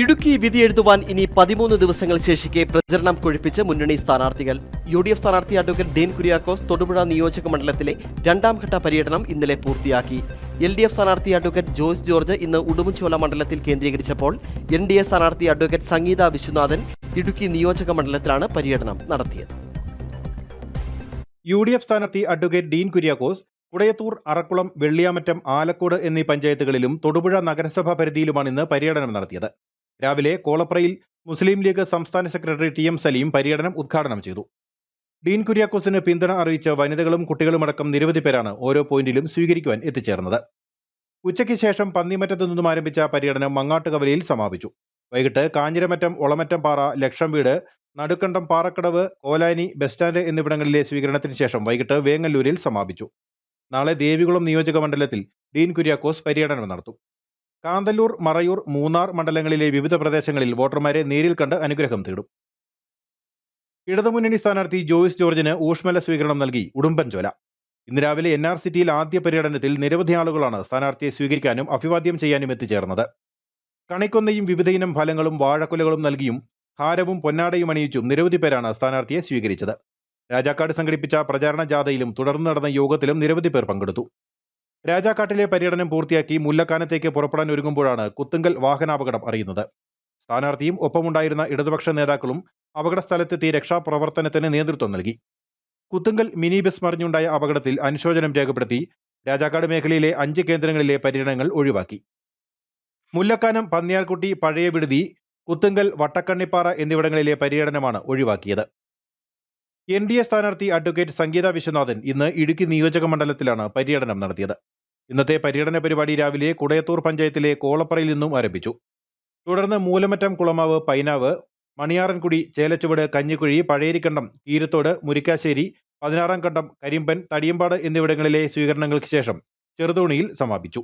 ഇടുക്കി വിധി എഴുതുവാൻ ഇനി പതിമൂന്ന് ദിവസങ്ങൾ ശേഷിക്കെ പ്രചരണം കൊഴുപ്പിച്ച് മുന്നണി സ്ഥാനാർത്ഥികൾ. യു ഡി എഫ് സ്ഥാനാർത്ഥി അഡ്വക്കേറ്റ് ഡീൻ കുര്യാക്കോസ് തൊടുപുഴ നിയോജക മണ്ഡലത്തിലെ രണ്ടാം ഘട്ട പര്യടനം ഇന്നലെ പൂർത്തിയാക്കി. എൽ ഡി എഫ് സ്ഥാനാർത്ഥി അഡ്വക്കേറ്റ് ജോയ്സ് ജോർജ് ഇന്ന് ഉടുമ്പൻചോല മണ്ഡലത്തിൽ കേന്ദ്രീകരിച്ചപ്പോൾ എൻ ഡി എ സ്ഥാനാർത്ഥി അഡ്വക്കേറ്റ് സംഗീത വിശ്വനാഥൻ ഇടുക്കി നിയോജക മണ്ഡലത്തിലാണ് പര്യടനം നടത്തിയത്. യു ഡി എഫ് സ്ഥാനാർത്ഥി അഡ്വക്കേറ്റ് ഡീൻ കുര്യാക്കോസ് കുടയത്തൂർ അറക്കുളം വെള്ളിയാമറ്റം ആലക്കോട് എന്നീ പഞ്ചായത്തുകളിലും തൊടുപുഴ നഗരസഭാ പരിധിയിലുമാണ് ഇന്ന് പര്യടനം നടത്തിയത്. രാവിലെ കോളപ്രയിൽ മുസ്ലിം ലീഗ് സംസ്ഥാന സെക്രട്ടറി ടി എം സലീം പര്യടനം ഉദ്ഘാടനം ചെയ്തു. ഡീൻ കുര്യാക്കോസിന് പിന്തുണ അറിയിച്ച വനിതകളും കുട്ടികളുമടക്കം നിരവധി പേരാണ് ഓരോ പോയിന്റിലും സ്വീകരിക്കുവാൻ എത്തിച്ചേർന്നത്. ഉച്ചയ്ക്ക് ശേഷം പന്നിമറ്റത്തു നിന്നും ആരംഭിച്ച പര്യടനം മങ്ങാട്ടുകവലയിൽ സമാപിച്ചു. വൈകിട്ട് കാഞ്ഞിരമറ്റം ഒളമറ്റം പാറ ലക്ഷം വീട് നടുക്കണ്ടം പാറക്കടവ് കോലാനി ബസ് സ്റ്റാൻഡ് എന്നിവിടങ്ങളിലെ സ്വീകരണത്തിന് ശേഷം വൈകിട്ട് വേങ്ങല്ലൂരിൽ സമാപിച്ചു. നാളെ ദേവികുളം നിയോജക മണ്ഡലത്തിൽ ഡീൻ കുര്യാക്കോസ് പര്യടനം നടത്തും. കാന്തല്ലൂർ മറയൂർ മൂന്നാർ മണ്ഡലങ്ങളിലെ വിവിധ പ്രദേശങ്ങളിൽ വോട്ടർമാരെ നേരിൽ കണ്ട് അനുഗ്രഹം തേടും. ഇടതുമുന്നണി സ്ഥാനാർത്ഥി ജോയിസ് ജോർജിന് ഊഷ്മല സ്വീകരണം നൽകി ഉടുമ്പൻചോല ഇന്ന് രാവിലെ എൻ ആർ സിറ്റിയിൽ ആദ്യ പര്യടനത്തിൽ നിരവധി ആളുകളാണ് സ്ഥാനാർത്ഥിയെ സ്വീകരിക്കാനും അഭിവാദ്യം ചെയ്യാനും എത്തിച്ചേർന്നത്. കണിക്കൊന്നയും വിവിധയിനം ഫലങ്ങളും വാഴക്കുലകളും നൽകിയും ഹാരവും പൊന്നാടയും അണിയിച്ചും നിരവധി പേരാണ് സ്ഥാനാർത്ഥിയെ സ്വീകരിച്ചത്. രാജാക്കാട് സംഘടിപ്പിച്ച പ്രചാരണ ജാഥയിലും തുടർന്ന് നടന്ന യോഗത്തിലും നിരവധി പേർ പങ്കെടുത്തു. രാജാക്കാട്ടിലെ പര്യടനം പൂർത്തിയാക്കി മുല്ലക്കാനത്തേക്ക് പുറപ്പെടാൻ ഒരുങ്ങുമ്പോഴാണ് കുത്തുങ്കൽ വാഹനാപകടം അറിയുന്നത്. സ്ഥാനാർത്ഥിയും ഒപ്പമുണ്ടായിരുന്ന ഇടതുപക്ഷ നേതാക്കളും അപകടസ്ഥലത്തെത്തി രക്ഷാപ്രവർത്തനത്തിന് നേതൃത്വം നൽകി. കുത്തുങ്കൽ മിനി ബസ് മറിഞ്ഞുണ്ടായ അപകടത്തിൽ അനുശോചനം രേഖപ്പെടുത്തി രാജാക്കാട് മേഖലയിലെ അഞ്ച് കേന്ദ്രങ്ങളിലെ പര്യടനങ്ങൾ ഒഴിവാക്കി. മുല്ലക്കാനം പന്നിയാർകുട്ടി പഴയ വിടുതി കുത്തുങ്കൽ വട്ടക്കണ്ണിപ്പാറ എന്നിവിടങ്ങളിലെ പര്യടനമാണ് ഒഴിവാക്കിയത്. എൻ ഡി എ സ്ഥാനാർത്ഥി അഡ്വക്കേറ്റ് സംഗീത വിശ്വനാഥൻ ഇന്ന് ഇടുക്കി നിയോജക മണ്ഡലത്തിലാണ് പര്യടനം നടത്തിയത്. ഇന്നത്തെ പര്യടന പരിപാടി രാവിലെ കുടയത്തൂർ പഞ്ചായത്തിലെ കോളപ്പറയിൽ നിന്നും ആരംഭിച്ചു. തുടർന്ന് മൂലമറ്റം കുളമാവ് പൈനാവ് മണിയാറൻകുടി ചേലച്ചുവട് കഞ്ഞിക്കുഴി പഴയരിക്കണ്ടം കീരത്തോട് മുരിക്കാശ്ശേരി പതിനാറാം കണ്ടം കരിമ്പൻ തടിയമ്പാട് എന്നിവിടങ്ങളിലെ സ്വീകരണങ്ങൾക്ക് ശേഷം ചെറുതോണിയിൽ സമാപിച്ചു.